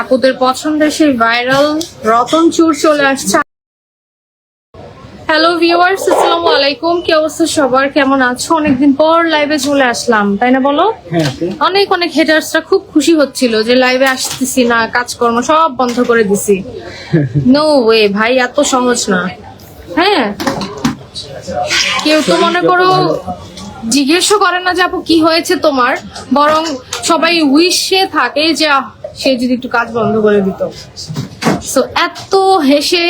আপুদের পছন্দের সেই ভাইরাল রতন চুর চলে আসছে। হ্যালো ভিউয়ার্স আসসালামু আলাইকুম। কি অবস্থা সবার? কেমন আছো? অনেকদিন পর লাইভে চলে আসলাম তাই না বলো? হ্যাঁ অনেক অনেক হেটার্সরা খুব খুশি হচ্ছিল যে লাইভে আসতেছি না কাজকর্ম সব বন্ধ করে দিছি। নো ওয়ে ভাই এত সহজ না। হ্যাঁ। কেউ তো মনে করো জিজ্ঞেসও করে না যে আপু কি হয়েছে তোমার, বরং সবাই উইশে থাকে যে সে যদি একটু কাজ বন্ধ করে দিত। সো এত হেসে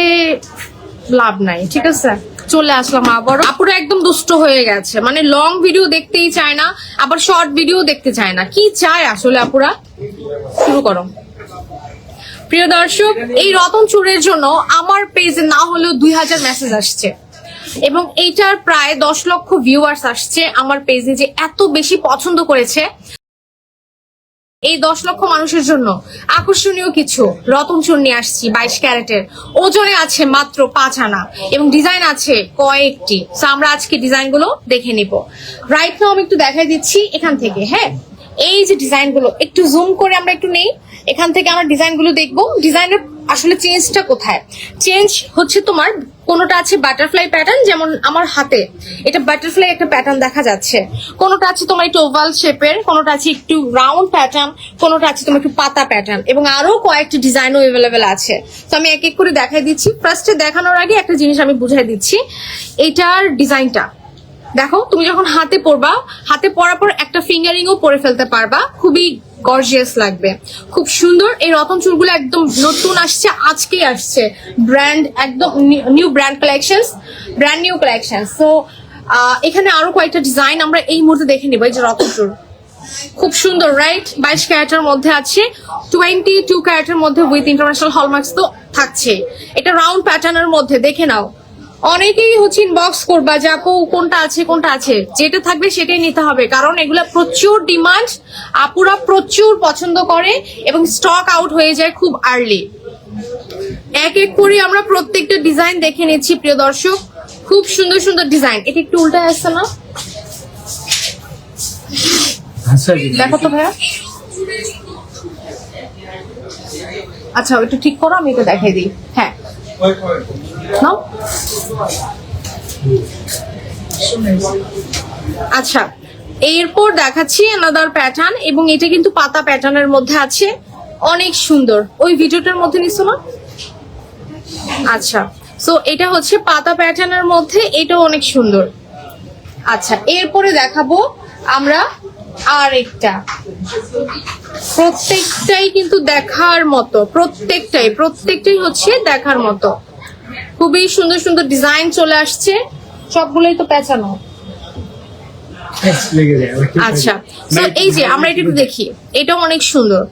লাভ নাই, ঠিক আছে? চলে আসলাম আবার আপুরা একদম দুষ্ট হয়ে গেছে। মানে লং ভিডিও দেখতেই চায় না, আবার শর্ট ভিডিও দেখতে চায় না। কি চায় আসলে আপুরা? শুরু করো। প্রিয় দর্শক এই রতন চুরের জন্য আমার পেজে না হলেও দুই হাজার মেসেজ আসছে। এবং এইটার প্রায় দশ লক্ষ ভিউয়ার্স আসছে আমার পেজে যে এত বেশি পছন্দ করেছে। এই দশ লক্ষ মানুষের জন্য আকর্ষণীয় কিছু রতন চুর নিয়ে আসছি বাইশ ক্যারেটের। ওজনে আছে মাত্র পাঁচ আনা এবং ডিজাইন আছে কয়েকটি। So, আমরা আজকে ডিজাইনগুলো দেখে নিব। রাইট নাও আমি একটু দেখাই দিচ্ছি এখান থেকে হ্যাঁ? এই যে ডিজাইনগুলো একটু জুম করে আমরা একটু নেই। এখান থেকে আমরা ডিজাইনগুলো দেখব। ডিজাইনের আসলে চেঞ্জটা কোথায়? চেঞ্জ হচ্ছে তোমার, কোনোটা আছে বাটারফ্লাই প্যাটার্ন, যেমন আমার হাতে। এটা বাটারফ্লাই একটা প্যাটার্ন দেখা যাচ্ছে। কোনোটা আছে তোমার একটু ওভাল শেপের, কোনোটা আছে একটু রাউন্ড প্যাটার্ন, কোনোটা আছে তোমার একটু পাতা প্যাটার্ন, এবং আরও কয়েকটি ডিজাইনও অ্যাভেলেবেল আছে। তো আমি এক এক করে দেখাই দিচ্ছি। ফার্স্টে দেখানোর আগে একটা জিনিস আমি বুঝাই দিচ্ছি। এটার ডিজাইনটা। দেখো, তুমি যখন হাতে পরবা, হাতে পরার পর একটা ফিঙ্গারিংও পরে ফেলতে পারবা। খুবই গর্জিয়াস লাগবে। খুব সুন্দর, এই রতন চুলগুলো একদম নতুন আসছে, আজকেই আসছে। ব্র্যান্ড একদম new brand collection brand new collection so এখানে আরও কয়েকটা ডিজাইন আমরা এই মুহূর্তে দেখে নিব, এই যে রতন চুল। খুব সুন্দর রাইট বাইশ ক্যারেটের মধ্যে আছে টোয়েন্টি টু ক্যারেটের মধ্যে উইথ ইন্টারন্যাশনাল হলমার্কস তো থাকছে। এটা রাউন্ড প্যাটার্নের মধ্যে, দেখে নাও। অনেকেই হচ্ছে ইনবক্স করবা যে আপু কোনটা আছে কোনটা আছে? যেটা থাকবে সেটাই নিতে হবে। কারণ এগুলা প্রচুর ডিমান্ড আপুরা প্রচুর পছন্দ করে এবং স্টক আউট হয়ে যায় খুব আর্লি এক এক করে আমরা প্রত্যেকটা ডিজাইন দেখে নিচ্ছি প্রিয় দর্শক। খুব সুন্দর সুন্দর ডিজাইন এটা একটু উল্টায় আসছে না? আচ্ছা দেখো তো ভাইয়া। আচ্ছা একটু ঠিক করো আমি এটা দেখাই দিই। হ্যাঁ। নাও আচ্ছা এরপর দেখাচ্ছি আনাদার প্যাটার্ন এবং এটা কিন্তু পাতা প্যাটার্নের মধ্যে আছে। অনেক সুন্দর। ওই ভিডিওটার মধ্যে নিছো না আচ্ছা সো এটা হচ্ছে পাতা প্যাটার্নের মধ্যে, এটাও অনেক সুন্দর। আচ্ছা এরপরে দেখাবো আমরা আর একটা প্রত্যেকটাই কিন্তু দেখার মতো, প্রত্যেকটাই প্রত্যেকটাই হচ্ছে দেখার মতো। খুবই সুন্দর সুন্দর ডিজাইন চলে আসছে। সবগুলোই তো পেঁচানো। আচ্ছা। এই যে আমরা এটা একটু দেখি। এটাও অনেক সুন্দর।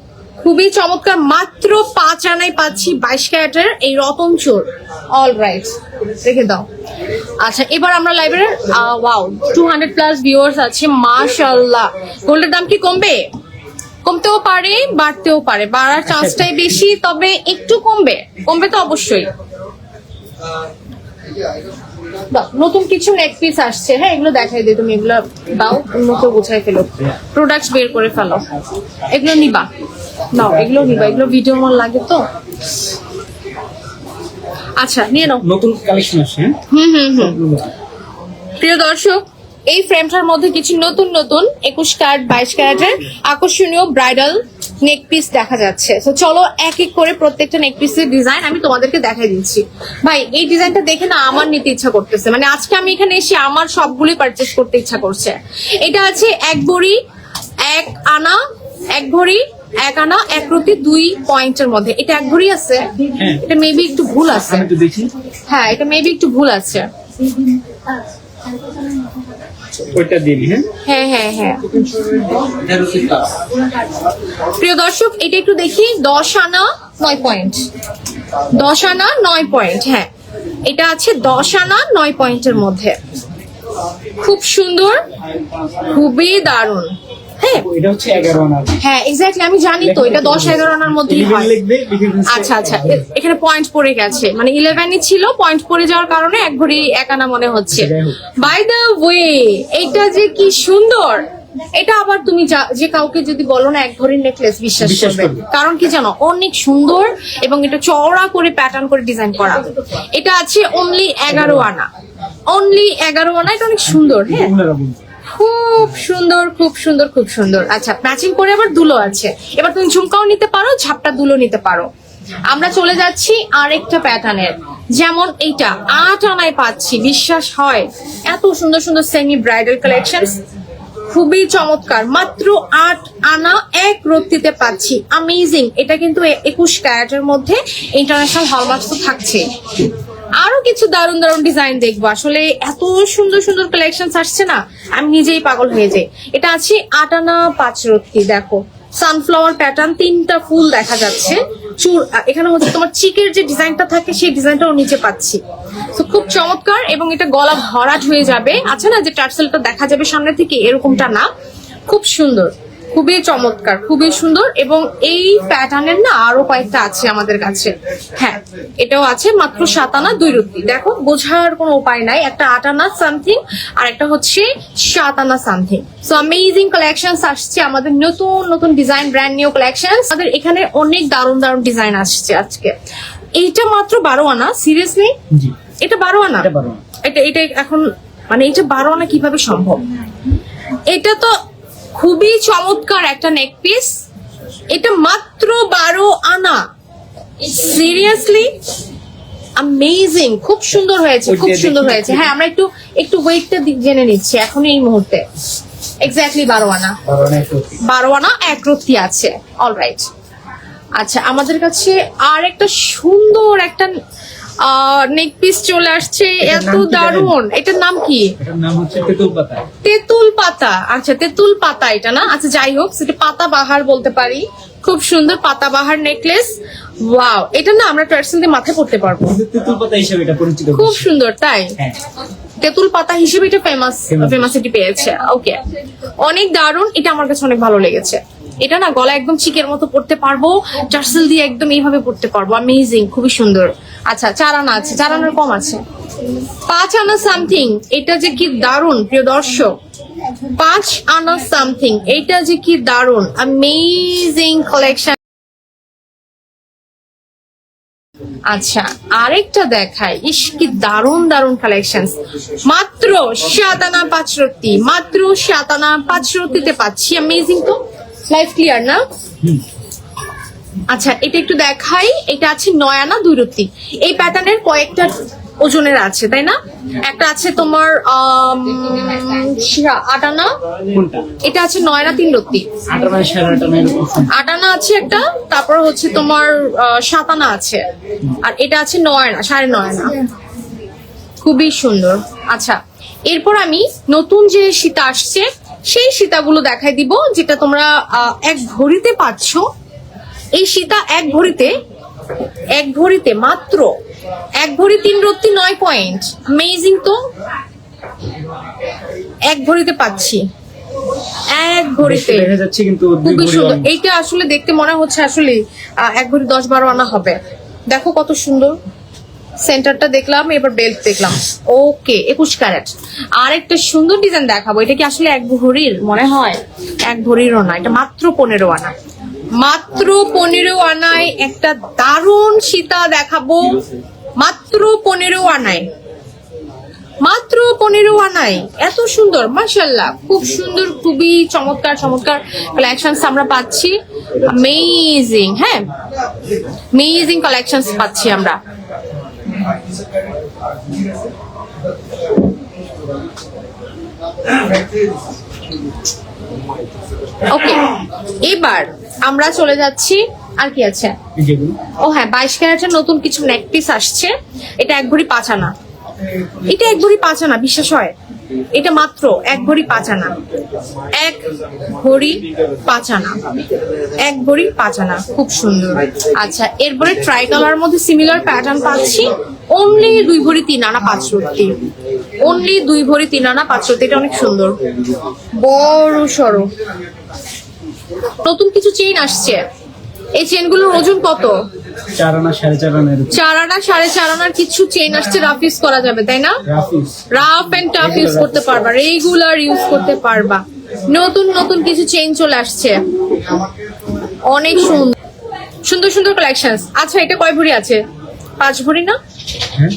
খুবই চমৎকার। মাত্র পাঁচ আনায় পাচ্ছি বাইশ ক্যারেটের এই রতন চোর। অল রাইট রেখে দাও। আচ্ছা এবার আমরা library wow two hundred plus viewers আছে। মাশাল্লাহ গোল্ডের দাম কি কমবে? কমতেও পারে বাড়তেও পারে। বাড়ার চান্সটাই বেশি তবে একটু কমবে। কমবে তো অবশ্যই। নতুন কিছু নেক পিস আসছে। হ্যাঁ এগুলো দেখাই দিই তুমি এগুলো দাও উন্নত গুছাই ফেলো প্রোডাক্ট বের করে ফেলো। এগুলো নিবা। নাও এগুলো নিবা। এগুলো ভিডিও মন লাগে তো। আচ্ছা নিয়ে নাও। নতুন কালেকশন আসছে হ্যাঁ? হুম হুম হুম। প্রিয় দর্শক এই ফ্রেমটার মধ্যে কিছু নতুন নতুন একুশ ক্যারেট বাইশ ক্যারেটের আকর্ষণীয় ব্রাইডাল নেক পিস দেখা যাচ্ছে। তো চলো এক এক করে প্রত্যেকটা নেক পিসের ডিজাইন আমি তোমাদেরকে দেখাই দিচ্ছি। ভাই এই ডিজাইনটা দেখে না আমার নিতে ইচ্ছা করতেছে। মানে আজকে আমি এখানে এসে আমার সবগুলি পারচেস করতে ইচ্ছা করছে। এটা আছে এক ভরি এক আনা এক ভরি এক আনা এক প্রতি দুই পয়েন্টের মধ্যে। এটা এক ভরি আছে? হ্যাঁ। এটা মেবি একটু ভুল আছে। আমি তো দেখি। হ্যাঁ এটা মেবি একটু ভুল আছে। ওইটা দিন হ্যাঁ? হ্যাঁ হ্যাঁ হ্যাঁ। প্রিয় দর্শক, এটা একটু দেখি, দশ আনা নয় পয়েন্ট। দশ আনা নয় পয়েন্ট হ্যাঁ। এটা আছে দশ আনা নয় পয়েন্টের মধ্যে। খুব সুন্দর, খুবই দারুণ। হ্যাঁ। এটা হচ্ছে এগারো আনা হ্যাঁ এক্স্যাক্টলি আমি জানি তো এটা আনার মধ্যেই হয়। আচ্ছা আচ্ছা এখানে পয়েন্ট পড়ে গেছে। মানে ইলেভেনই ছিল পয়েন্ট পড়ে যাওয়ার কারণে এক এক আনা মনে হচ্ছে। বাই দ্য ওয়ে এটা যে কি সুন্দর এটা আবার তুমি যা- কাউকে যদি বলো না এক ভরির নেকলেস বিশ্বাস করবে। কারণ কি জানো অনেক সুন্দর এবং এটা চওড়া করে প্যাটার্ন করে ডিজাইন করা। এটা আছে অনলি এগারো আনা। অনলি এগারো আনা এটা অনেক সুন্দর হ্যাঁ। খুব সুন্দর খুব সুন্দর খুব সুন্দর। আচ্ছা ম্যাচিং করে আবার দুলো আছে। এবার তুমি ঝুমকাও নিতে পারো, ঝাপটা দুলো নিতে পারো। আমরা চলে যাচ্ছি আরেকটা প্যাটার্নের। যেমন এইটা, আট আনায় পাচ্ছি, বিশ্বাস হয়। এত সুন্দর সুন্দর সেমি ব্রাইডাল কালেকশন খুবই চমৎকার। মাত্র আট আনা, এক রত্তিতে পাচ্ছি। আমেজিং এটা কিন্তু একুশ ক্যারেটের মধ্যে ইন্টারন্যাশনাল হলমার্কস তো থাকছে আরও কিছু দারুণ দারুণ ডিজাইন দেখব। আসলে এত সুন্দর সুন্দর কালেকশন আসছে না, আমি নিজেই পাগল হয়ে যাই। এটা আছে আটানা পাঁচ রত্তি দেখো। সানফ্লাওয়ার প্যাটার্ন তিনটা ফুল দেখা যাচ্ছে। চুর এখানে হচ্ছে তোমার চিকের যে ডিজাইনটা থাকে, সেই ডিজাইনটাও নিচে পাচ্ছি। তো খুব চমৎকার এবং এটা গলা ভরাট হয়ে যাবে। আছে না যে টার্সেলটা দেখা যাবে সামনে থেকে, এরকমটা না। খুব সুন্দর। খুবই চমৎকার খুবই সুন্দর এবং এই প্যাটার্নের না আরও কয়েকটা আছে আমাদের কাছে। হ্যাঁ এটাও আছে মাত্র সাতানা দুই রুটি। দেখো বোঝার কোনো উপায় নাই। একটা আটানা সামথিং আর একটা হচ্ছে সাতানা সামথিং সো অ্যামেজিং কালেকশন আসছে আমাদের নতুন নতুন ডিজাইন ব্র্যান্ড নিউ কালেকশন আমাদের এখানে অনেক দারুণ দারুণ ডিজাইন আসছে আজকে। এইটা মাত্র বারো আনা সিরিয়াসলি এটা বারো আনা? এটা আনা। এটা এটা এখন মানে এটা বারো আনা কীভাবে সম্ভব? এটা তো খুবই চমৎকার একটা নেক পিস এটা মাত্র বারো আনা। সিরিয়াসলি অ্যামেজিং খুব সুন্দর হয়েছে খুব সুন্দর হয়েছে। হ্যাঁ আমরা একটু একটু ওয়েটটা জেনে নিচ্ছি এখন এই মুহূর্তে। এক্স্যাক্টলি বারো আনা। বারো আনা একটু বারো এক রত্তি আছে। অলরাইট আচ্ছা আমাদের কাছে আর একটা সুন্দর একটা নেক পিস চলে আসছে এত? দারুণ। এটার নাম কি? এটার নাম হচ্ছে তেঁতুল পাতা। তেঁতুল পাতা। আচ্ছা তেঁতুল পাতা এটা না? আচ্ছা যাই হোক সেটা পাতা বাহার বলতে পারি। খুব সুন্দর পাতা বাহার নেকলেস ওয়াও এটা না আমরা ট্রেডিশনাল মাথায় পড়তে পারব। তেঁতুল পাতা হিসেবে এটা পরিচিত খুব সুন্দর তাই? হ্যাঁ। তেঁতুল পাতা হিসেবে এটা ফেমাস. ফেমাসিটি পেয়েছে। ওকে অনেক দারুণ এটা আমার কাছে অনেক ভালো লেগেছে। এটা না গলা একদম চিকের মতো পড়তে পারব, টার্সেল দিয়ে একদম এইভাবে পড়তে পারব। অ্যামেজিং খুবই সুন্দর। আচ্ছা চার আনা আছে চার আনার কম আছে। পাঁচ আনা সামথিং এটা যে কি দারুণ, প্রিয় দর্শক। পাঁচ আনা সামথিং এটা যে কি দারুণ অ্যামেজিং কালেকশন আচ্ছা আরেকটা দেখাই। ইস, কি দারুণ দারুণ কালেকশন মাত্র সাতানা পাঁচ রত্তি মাত্র সাতানা পাঁচ রত্তিতে পাচ্ছি অ্যামেজিং তো। লাইফ ক্লিয়ার না? আচ্ছা এটা একটু দেখাই। এটা আছে নয় আনা দুই রত্তি এই প্যাটার্নের কয়েকটা ওজনের আছে তাই না? একটা আছে তোমার আম, সা- আট আনা এটা আছে নয় আনা তিন রত্তি। আটানা আছে। একটা তারপর হচ্ছে তোমার সাতানা আছে। আর এটা আছে নয় আনা সাড়ে নয় আনা খুবই সুন্দর। আচ্ছা এরপর আমি নতুন যে সীতা আসছে সেই সীতাগুলো দেখাই দিব যেটা তোমরা এক ভরিতে পাচ্ছ। এই সীতা এক ভরিতে এক ভরিতে মাত্র এক ভরি তিন রত্তি নয় পয়েন্ট অ্যামেজিং তো? এক ভরিতে পাচ্ছি। এক ভরিতে খুবই সুন্দর। এইটা আসলে দেখতে মনে হচ্ছে আসলে আহ, এক ভরি দশ বারো আনা হবে। দেখো কত সুন্দর। সেন্টারটা দেখলাম, এবার বেল্ট দেখলাম। ওকে, একুশ ক্যারেট। আর একটা সুন্দর ডিজাইন দেখাবো, এটা কি আসলে এক ভরির? মনে হয় এক ভরিরও না, এটা মাত্র পনেরো আনা মাত্র পনেরো আনায় একটা দারুণ সীতা দেখাবো। মাত্র পনেরো আনায়। মাত্র পনেরো আনায়। এত সুন্দর মাশাল্লাহ খুব সুন্দর, খুবই চমৎকার চমৎকার কালেকশন আমরা পাচ্ছি। অ্যামেজিং হ্যাঁ? অ্যামেজিং কালেকশন পাচ্ছি আমরা। ওকে এবার আমরা চলে যাচ্ছি, আর কি আছে? ও হ্যাঁ বাইশ ক্যারেটের নতুন কিছু নেকপিস আসছে। এটা এক ঘুরি পাঁচ আনা। এটা এক ঘুরি পাঁচ আনা, বিশ্বাস হয়? এটা মাত্র এক ভরি পাঁচ আনা। এক ভরি পাঁচ আনা। এক ভরি পাঁচ আনা, খুব সুন্দর। আচ্ছা এরপরে ট্রাই কালার মধ্যে সিমিলার প্যাটার্ন পাচ্ছি। অনলি দুই ভরি তিন আনা পাঁচ রত্তি অনলি দুই ভরি তিন আনা পাঁচ রত্তি এটা অনেক সুন্দর। বড় সড়ো নতুন কিছু চেইন আসছে। এই চেনগুলোর ওজন কত? চার আনা সাড়ে চার আনা চার আনা সাড়ে চার আনার কিছু চেইন আসছে রাফ ইউজ করা যাবে তাই না? রাফ এন্ড টাফ ইউজ করতে পারবা রেগুলার ইউজ করতে পারবা। নতুন নতুন কিছু চেইন চলে আসছে। অনেক সুন্দর। সুন্দর সুন্দর কালেকশন আচ্ছা এটা কয় ভরি আছে? পাঁচ ভরি না? হ্যাঁ।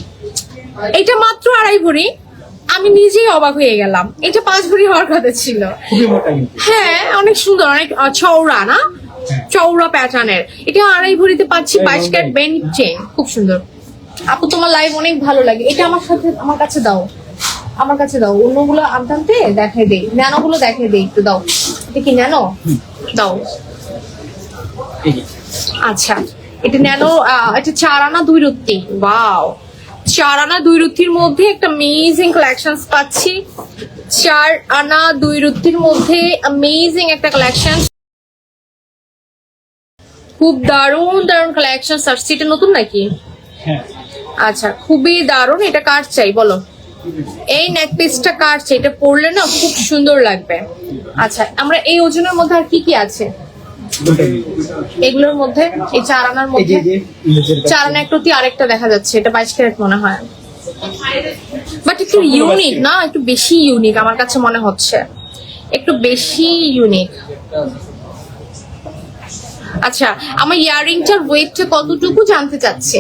এটা মাত্র আড়াই ভরি। আমি নিজেই অবাক হয়ে গেলাম। এটা পাঁচ ভরি হওয়ার কথা ছিল। হ্যাঁ অনেক সুন্দর অনেক চওড়া না? চওড়া প্যাটার্নের এটা আড়াই ভরিতে পাচ্ছি বাইশ লম্বাই। বেন চেন খুব সুন্দর। আপু তোমার লাইভ অনেক ভালো লাগে। এটা আমার সাথে আমার কাছে দাও। আমার কাছে দাও। অন্যগুলো আনতে আনতে দেখাই দেই। ন্যানো গুলো দেখাই দেই একটু দাও। এটা কি ন্যানো? দাও। আচ্ছা। এটা ন্যানো আহ, এটা চার আনা দুই রুটি বাও চার আনা দুই রুটির মধ্যে একটা অ্যামেজিং কালেকশন পাচ্ছি। চার আনা দুই রুটির মধ্যে অ্যামেজিং একটা কালেকশন খুব দারুণ দারুণ কালেকশন আসছে এটা নতুন নাকি? হ্যাঁ। আচ্ছা খুবই দারুণ। এটা কার চাই বলো? এই নেক পিসটা কার চাই? এটা পরলে না খুব সুন্দর লাগবে। আচ্ছা আমরা এই ওজনের মধ্যে আর কি কি আছে? এগুলোর মধ্যে? এই চার আনার মধ্যে। চার আনা একটু আরেকটা দেখা যাচ্ছে। এটা বাইশ ক্যারেট মনে হয়। বাট একটু ইউনিক না? একটু বেশি ইউনিক আমার কাছে মনে হচ্ছে। একটু বেশি ইউনিক আচ্ছা আমার ইয়ারিংটার ওয়েটটা কতটুকু জানতে চাচ্ছে?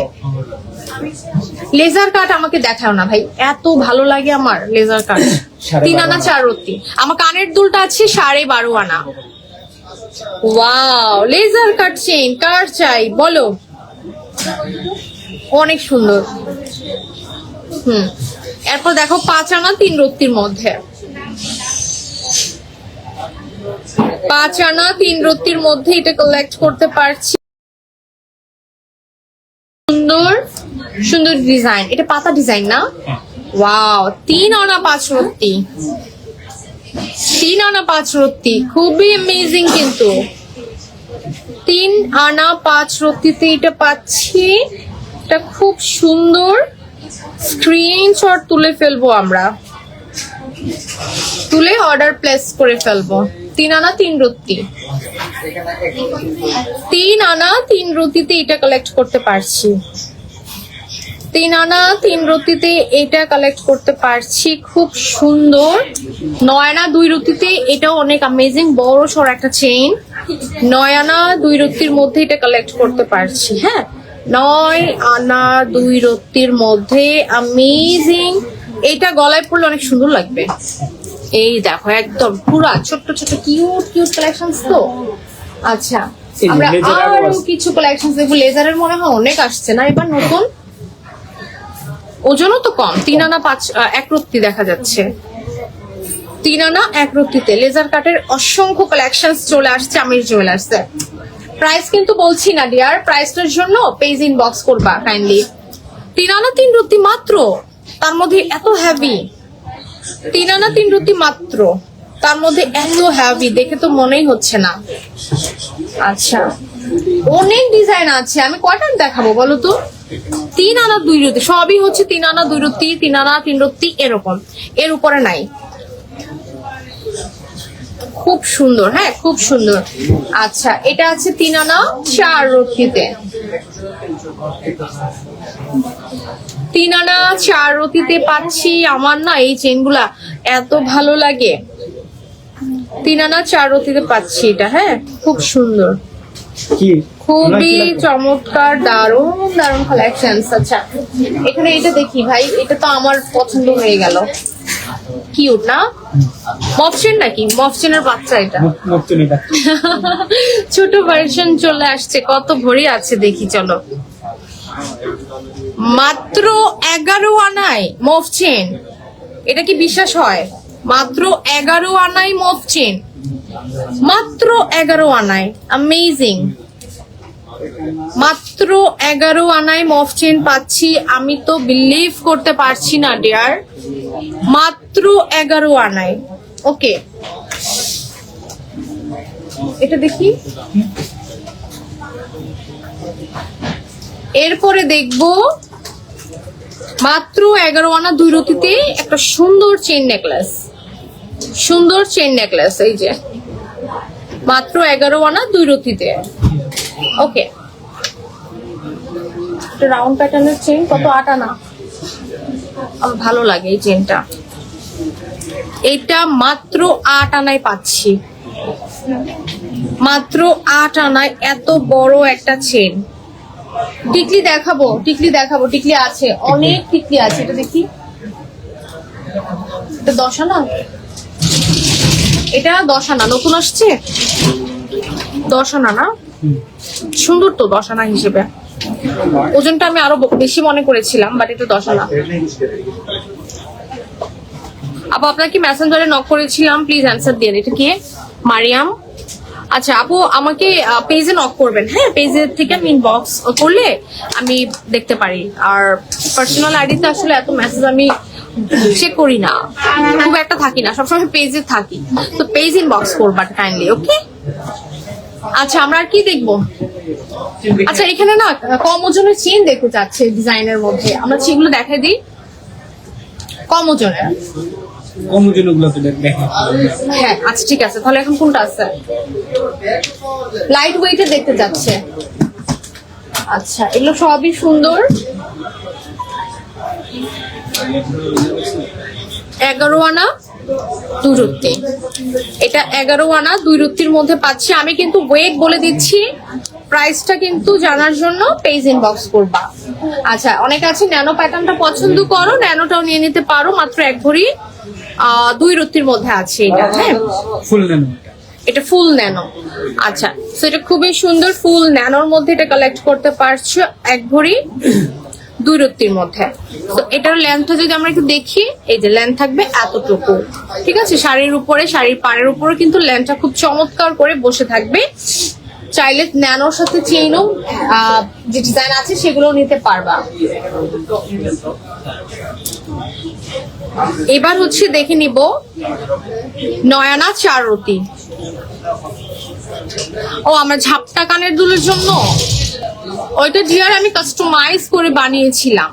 লেজার কাট আমাকে দেখাও না ভাই এত ভালো লাগে আমার লেজার কাট তিন আনা আনা। চার রত্তি আমার কানের দুলটা আছে সাড়ে বারো আনা। ওয়াও লেজার কাট চেইন কার চাই? বলো। অনেক সুন্দর। হুম এরপর দেখো পাঁচ আনা তিন রত্তির মধ্যে। পাঁচ আনা তিন রত্তির মধ্যে এটা কালেক্ট করতে পারছি। সুন্দর সুন্দর ডিজাইন এটা পাতা ডিজাইন না? ওয়াও তিন আনা পাঁচ রত্তি। তিন আনা পাঁচ রত্তি। খুবই অ্যামেজিং কিন্তু। তিন আনা পাঁচ রত্তিতে এটা পাচ্ছি। এটা খুব সুন্দর। স্ক্রিনশট তুলে ফেলব আমরা। তুলে অর্ডার প্লেস করে ফেলব। তিন আনা, তিন রত্তি তিন আনা, তিন রতিতে এটা কালেক্ট করতে পারছি। তিন আনা, তিন রতিতে এটা কালেক্ট করতে পারছি। খুব সুন্দর। নয় আনা, দুই রতিতে এটাও অনেক অ্যামেজিং বড় সড় একটা চেইন নয় আনা, দুই রত্তির মধ্যে এটা কালেক্ট করতে পারছি হ্যাঁ? নয় আনা, দুই রত্তির মধ্যে অ্যামেজিং এটা গলায় পড়লে অনেক সুন্দর লাগবে। এই দেখো একদম পুরা ছোট্ট ছোট্ট কিউট কিউট কালেকশন তো। আচ্ছা আমরা আরও কিছু কালেকশন দেখব। লেজারের মনে হয় অনেক আসছে না? এবার নতুন? ওজনও তো কম। তিন আনা পাঁচ এক রত্তি দেখা যাচ্ছে। তিন আনা এক রত্তিতে লেজার কাটের অসংখ্য কালেকশন চলে আসছে আমির জুয়েলার্সে প্রাইস কিন্তু বলছি না ডিয়ার প্রাইসটার জন্য পেজ ইনবক্স করবা কাইন্ডলি তিন আনা তিন রত্তি মাত্র। তার মধ্যে এত হ্যাভি তিন আনা তিন রুটি মাত্র। তার মধ্যে এত হ্যাভি দেখে তো মনেই হচ্ছে না। আচ্ছা। অনেক ডিজাইন আছে, আমি কয়টা দেখাবো বলো তো? তিন আনা দুই রুটি, সবই হচ্ছে তিন আনা দুই রুটি, তিন আনা তিন রুটি, এরকম। এর উপরে নাই। খুব সুন্দর হ্যাঁ খুব সুন্দর। আচ্ছা এটা আছে তিন আনা চার রুটিতে। তিন আনা চার রতিতে পাচ্ছি আমার না এই চেনগুলা এত ভালো লাগে। তিন আনা চার রতিতে পাচ্ছি এটা হ্যাঁ? খুব সুন্দর। খুবই? চমৎকার দারুণ দারুণ কালেকশন আচ্ছা। এখানে এটা দেখি ভাই এটা তো আমার পছন্দ হয়ে গেল। কিউট না? মফচেন নাকি? মফচেনের বাচ্চা এটা। ছোট ভার্সন চলে আসছে কত ভরি আছে দেখি চলো। মাত্র এগারো আনায় মফ চেন এটা কি বিশ্বাস হয়? মাত্র এগারো আনায় মফ চেন মাত্র এগারো আনায়। অ্যামেজিং মাত্র এগারো আনায় মফ চেন পাচ্ছি। আমি তো বিলিভ করতে পারছি না ডিয়ার মাত্র এগারো আনায়। ওকে এটা দেখি। এরপরে দেখব মাত্র এগারো আনা দুই রতিতে একটা সুন্দর চেন নেকলেস। সুন্দর চেন নেকলেস, এই যে। মাত্র এগারো আনা দুই রতিতে। ওকে। রাউন্ড প্যাটার্নের চেন কত আট আনা? আমার ভালো লাগে এই চেনটা এইটা মাত্র আট আনায় পাচ্ছি। মাত্র আট আনায় এত বড় একটা চেন টিকলি দেখাবো টিকলি দেখাবো, টিকলি আছে, অনেক টিকলি আছে, এটা দেখি। এটা দশ আনা এটা দশ আনা নতুন আসছে? দশ আনা না? সুন্দর তো দশ আনা হিসেবে। ওজনটা আমি আরও বেশি মনে করেছিলাম বাট এটা দশ আনা আপু আপনাকে মেসেঞ্জারে নক করেছিলাম? প্লিজ অ্যান্সার দিয়ে এটা কি? মারিয়াম? আচ্ছা আপু, আমাকে পেজে নক করবেন হ্যাঁ? পেজের থেকে আমি ইনবক্স করলে আমি দেখতে পারি। আর পার্সোনাল আইডিতে আসলে এত মেসেজ আমি চেক করি না। খুব একটা থাকি না, সবসময় পেজে থাকি। তো পেজ ইনবক্স করবা কাইন্ডলি ওকে আচ্ছা আমরা আর কি দেখব? আচ্ছা এখানে না, কম ওজনের চেন দেখতে চাচ্ছে ডিজাইনের মধ্যে। আমরা সেগুলো দেখাই দিই। কম ওজনের। কম ওজনগুলো তো দেখে হ্যাঁ আচ্ছা ঠিক আছে। তাহলে এখন কোনটা আছে? লাইট ওয়েটে দেখতে যাচ্ছে। আচ্ছা এগুলো সবই সুন্দর। এগারো আনা দুই রুটি। এটা এগারো আনা দুই রুটির মধ্যে পাচ্ছি। আমি কিন্তু ওয়েট বলে দিচ্ছি। প্রাইসটা কিন্তু জানার জন্য পেজ ইনবক্স করবা। আচ্ছা অনেক আছে ন্যানো প্যাটার্নটা পছন্দ করো ন্যানোটাও নিয়ে নিতে পারো। মাত্র এক ভরি দুই রুটির মধ্যে আছে এটা হ্যাঁ? ফুল নেন এটা ফুল ন্যানো। আচ্ছা তো এটা খুবই সুন্দর ফুল ন্যানোর মধ্যে এটা কালেক্ট করতে পারছ এক ভরি দুই রত্তির মধ্যে। তো এটার লেন্থটা যদি আমরা একটু দেখি এই যে লেন্থ থাকবে এতটুকু। ঠিক আছে? শাড়ির উপরে শাড়ির পাড়ের উপরে কিন্তু লেন্থটা খুব চমৎকার করে বসে থাকবে। চাইলে ন্যানোর সাথে চেইনও যে ডিজাইন আছে সেগুলো নিতে পারবা। এবার হচ্ছে দেখে নিব নয়ানা চার রতি ও আমরা ঝাপটা কানের দুলের জন্য? ওইটা ডিয়ার আমি কাস্টমাইজ করে বানিয়েছিলাম।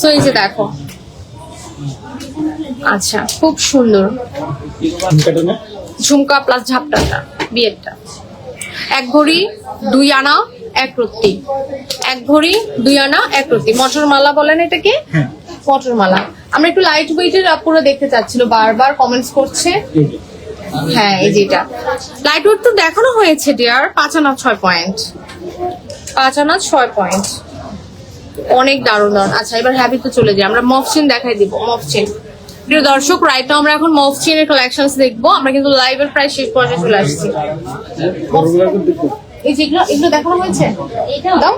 সো এই যে দেখো। আচ্ছা খুব সুন্দর। ঝুমকা প্লাস ঝাপটাটা বিয়েরটা। এক ভরি দুই আনা এক রত্তি এক ভরি দুই আনা এক রত্তি মটর মালা বলেন এটাকে? হ্যাঁ। মটর মালা আমরা একটু লাইট ওয়েটের পুরো দেখতে চাচ্ছিল বারবার কমেন্টস করছে। হ্যাঁ এই যেটা লাইট ওয়েট তো দেখানো হয়েছে ডিয়ার পাঁচ আনা ছয় পয়েন্ট পাঁচ আনা ছয় পয়েন্ট অনেক দারুণ। আচ্ছা এবার হ্যাবিতে চলে যাই। আমরা মফচিন দেখাই দিব মফচিন প্রিয় দর্শক রাইট আমরা এখন মফচিনের কালেকশনস দেখব। আমরা কিন্তু লাইভের প্রায় শেষ পর্যায়ে চলে আসছি। একটু। এই যেগুলো এগুলো দেখানো হয়েছে? দাও।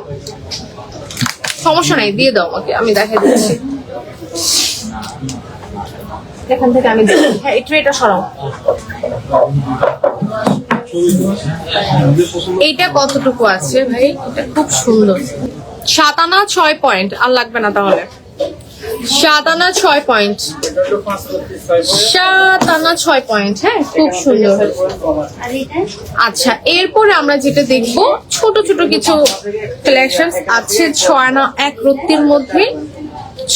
সমস্যা নাই দিয়ে দাও আমাকে আমি দেখাই দিচ্ছি। এখান থেকে আমি হ্যাঁ এই ট্রেটা সরাও। এইটা কতটুকু আছে ভাই? এটা খুব সুন্দর। সাত আনা ছয় পয়েন্ট আর লাগবে না তাহলে। সাত আনা ছয় পয়েন্ট সাত আনা ছয় পয়েন্ট হ্যাঁ খুব সুন্দর। আচ্ছা এরপরে আমরা যেটা দেখব, ছোট ছোট কিছু কালেকশন আছে, ছয় আনা এক রত্তির মধ্যে।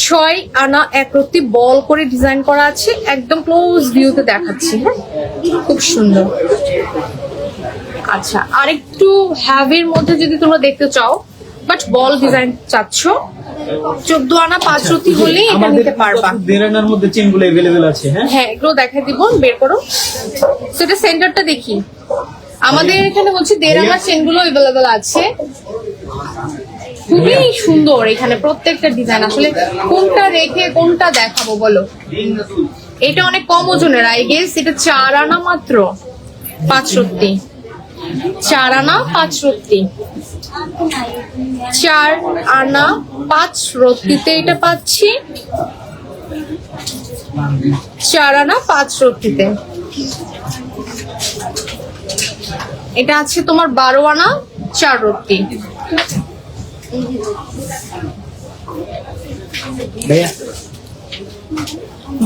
ছয় আনা এক রত্তি বল করে ডিজাইন করা আছে, একদম ক্লোজ ভিউতে দেখাচ্ছি হ্যাঁ খুব সুন্দর। আচ্ছা আরেকটু হ্যাভির মধ্যে যদি তোমরা দেখতে চাও বাট বল ডিজাইন চাচ্ছ চোদ্দ আনা পাঁচ রতি হলে এটা নিতে পারবা। দেড় আনার মধ্যে চেনগুলো এভেলেবেল আছে হ্যাঁ? হ্যাঁ এগুলো দেখাই দিব বের করো। সেটা সেন্টারটা দেখি। আমাদের এখানে হচ্ছে দেড় আনা চেনগুলো অ্যাভেলেবেল আছে। খুবই সুন্দর এখানে প্রত্যেকটা ডিজাইন আসলে কোনটা রেখে কোনটা দেখাবো বলো? এটা অনেক কম ওজনের আই গেস এটা চার আনা মাত্র পাঁচ সত্যি চার আনা পাঁচ রত্তি। চার আনা পাঁচ রত্তিতে এটা পাচ্ছি। চার আনা পাঁচ রত্তিতে। এটা আছে তোমার বারো আনা চার রত্তি।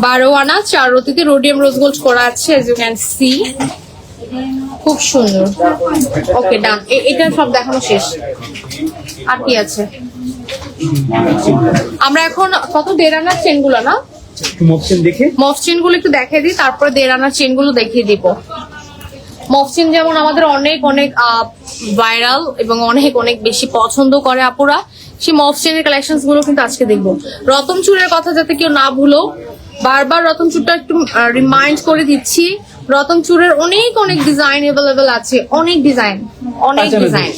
বারো আনা চার রতিতে রোডিয়াম রোজ গোল্ড করা আছে এজ ইউ ক্যান সি খুব সুন্দর। ওকে ডান। এটা সব দেখানো শেষ। আর কি আছে? আমরা এখন কত? দেড় আনার চেনগুলো না? একটু মপসেন দেখে? মফ চেনগুলো একটু দেখিয়ে দিই তারপরে দেড় আনার চেনগুলো দেখিয়ে দিব। মফ যেমন আমাদের অনেক অনেক ভাইরাল এবং অনেক অনেক বেশি পছন্দ করে আপুরা সেই কালেকশনগুলো কিন্তু আজকে দেখব। রতন চুরের কথা যাতে কেউ না ভুলো বারবার রতন চুরটা একটু রিমাইন্ড করে দিচ্ছি রতন চুরের অনেক অনেক ডিজাইন অ্যাভেলেবেল আছে। অনেক ডিজাইন অনেক ডিজাইন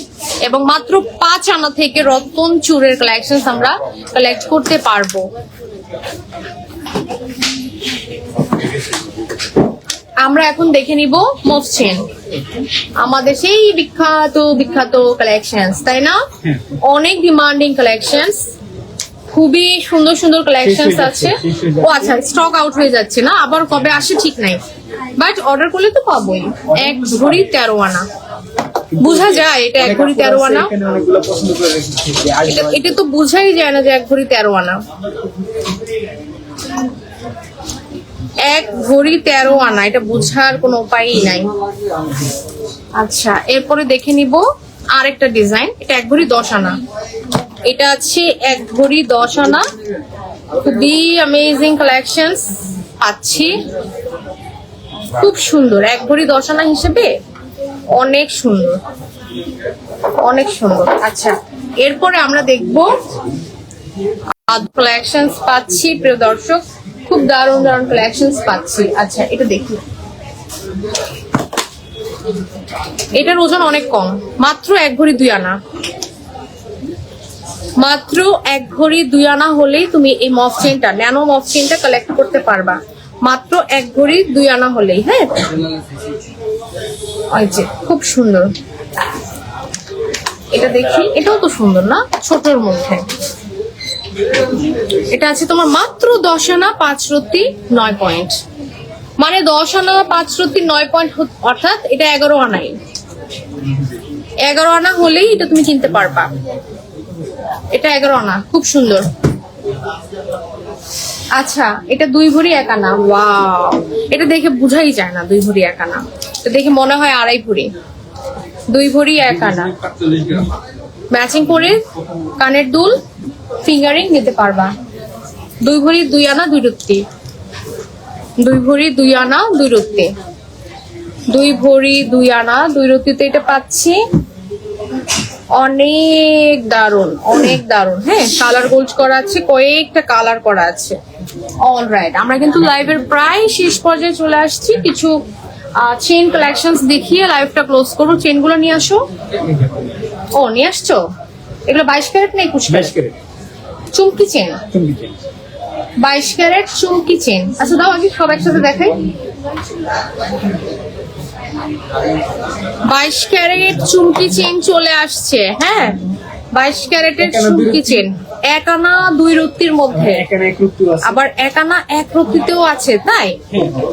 এবং মাত্র পাঁচ আনা থেকে রতন চুরের কালেকশন আমরা কালেক্ট করতে পারব। আমরা এখন দেখে নিব মফচেন আমাদের সেই বিখ্যাত বিখ্যাত কালেকশন তাই না? হ্যাঁ। অনেক ডিমান্ডিং কালেকশনস খুবই সুন্দর সুন্দর যাচ্ছে, আছে। ও আচ্ছা স্টক আউট হয়ে যাচ্ছে না? আবার কবে আসে ঠিক নাই। বাট অর্ডার করলে তো পাবোই। এক ঘড়ি তেরো আনা। বোঝা যায় এটা এক আপুরা তেরো আনা। এটা তো বোঝাই যায় না যে এক ভরি তেরো আনা। এক ভরি তেরো আনা এটা বোঝার কোনো উপায়ই নাই। আচ্ছা এরপরে দেখে নিব আরেকটা ডিজাইন এটা এক ঘড়ি দশ আনা। এটা আছে এক ভরি দশ আনা। খুবই অ্যামেজিং কালেকশনস পাচ্ছি। খুব সুন্দর। এক ভরি দশ আনা হিসেবে অনেক সুন্দর। অনেক সুন্দর। আচ্ছা এরপরে আমরা দেখব কালেকশনস পাচ্ছি, প্রিয় দর্শক। খুব দারুণ দারুণ কালেকশনস পাচ্ছি। আচ্ছা এটা দেখি। এটার ওজন অনেক কম। মাত্র এক ভরি দুই আনা। মাত্র এক ঘড়ি দুই আনা হলেই তুমি এই মফ চেনটা ন্যানো মফ চেনটা কালেক্ট করতে পারবা। মাত্র এক ঘড়ি দুই আনা হলেই হ্যাঁ? ওই যে, খুব সুন্দর। এটা দেখি, এটাও তো সুন্দর না? ছোটর মধ্যে। এটা আছে তোমার মাত্র দশ আনা পাঁচ রত্তি নয় পয়েন্ট মানে দশ আনা পাঁচ রত্তি নয় পয়েন্ট অর্থাৎ এটা এগারো আনাই। এগারো আনা হলেই এটা তুমি কিনতে পারবা। এটা এগারো আনা, খুব সুন্দর। আচ্ছা এটা দুই ভরি এক আনা এটা দেখে বুঝাই যায় না, দুই ভরি এক আনা। এটা দেখে মনে হয় আড়াই ভরি। দুই ভরি এক আনা। ম্যাচিং করে কানের দুল, ফিঙ্গারিং নিতে পারবা। দুই ভরি দুই আনা, দুই রুত্তি দুই ভরি দুই আনা, দুই রুত্তি দুই ভরি দুই আনা, দুই রুত্তিতে এটা পাচ্ছি। অনেক দারুণ অনেক দারুণ হ্যাঁ কালার গোল্ড করা আছে কয়েকটা কালার করা আছে। অল রাইট আমরা কিন্তু লাইভের প্রায় শেষ পর্যায়ে চলে আসছি। কিছু চেন কালেকশনস দেখিয়ে লাইভটা ক্লোজ করব। চেনগুলো নিয়ে আসো। ও নিয়ে আসছো? এগুলো বাইশ ক্যারেট নেই কুচ বেশ করে চুমকি চেন বাইশ ক্যারেট চুমকি চেন আচ্ছা দাও আগে সব একসাথে দেখাই। বাইশ ক্যারেট চুমকি চেন চলে আসছে হ্যাঁ? বাইশ ক্যারেটের চুমকি চেন। এক আনা দুই রত্তির মধ্যে। আবার এক আনা এক রত্তিতেও আছে তাই?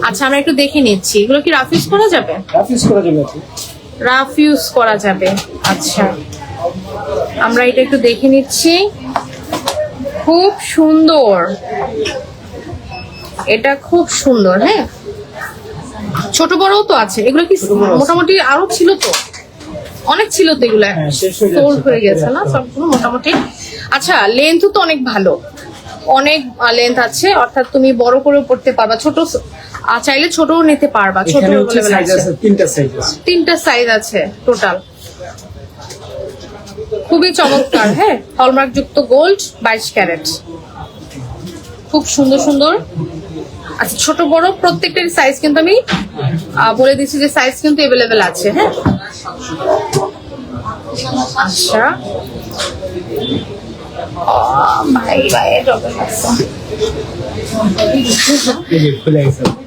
আচ্ছা আমরা একটু দেখে নিচ্ছি। এগুলো কি রাফিস করা যাবে? রাফিস করা যাবে। আপনি রাফ ইউজ করা যাবে। আচ্ছা। আমরা এটা একটু দেখে নিচ্ছি। খুব সুন্দর। এটা খুব সুন্দর হ্যাঁ? ছোট বড়ও তো আছে। এগুলো কি ছোট। মোটামুটি আরও ছিল তো? অনেক ছিল তো এগুলো। হ্যাঁ, শেষ হয়ে সোল্ড হয়ে গেছে না? সবগুলো মোটামুটি। আচ্ছা লেন্থ তো অনেক ভালো। অনেক লেন্থ আছে। অর্থাৎ তুমি বড় করেও পড়তে পারবা। ছোট চাইলে ছোটও নিতে পারবা। ছোট সাইজ আছে। তিনটা সাইজ আছে। টোটাল খুবই চমৎকার হ্যাঁ? হলমার্ক যুক্ত গোল্ড বাইশ ক্যারেট খুব সুন্দর সুন্দর। আচ্ছা ছোট বড় প্রত্যেকটার সাইজ কিন্তু আমি বলে দিচ্ছি যে সাইজ কিন্তু এভেলেবেল আছে হ্যাঁ? আচ্ছা। ভাই ভাই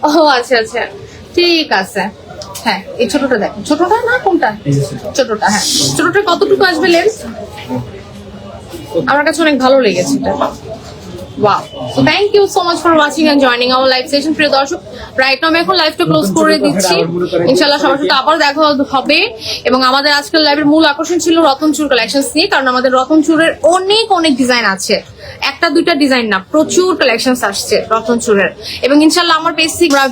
ও আচ্ছা আচ্ছা। ঠিক আছে। হ্যাঁ এই ছোটটা দেখ। ছোটটা না কোনটা? ছোটটা। হ্যাঁ। ছোটটা কতটুকু আসবে লেন্স আমার কাছে অনেক ভালো লেগেছে এটা। Wow so thank you so much for watching and joining our live session প্রিয় দর্শক। রাইট নাও আমি এখন লাইভটা ক্লোজ করে দিচ্ছি। ইনশাআল্লাহ সবার সাথে আবার দেখা হবে। এবং আমাদের আজকের লাইভের মূল আকর্ষণ ছিল রতনচুর কালেকশন নিয়ে কারণ আমাদের রতনচুরের অনেক অনেক ডিজাইন আছে। একটা দুইটা ডিজাইন না প্রচুর কালেকশন আসছে রতনচুরের এবং ইনশাআল্লাহ আমার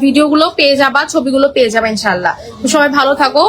ভিডিওগুলো পেয়ে যাবা ছবিগুলো পেয়ে যাবা ইনশাআল্লাহ। তো সবাই ভালো থাকো।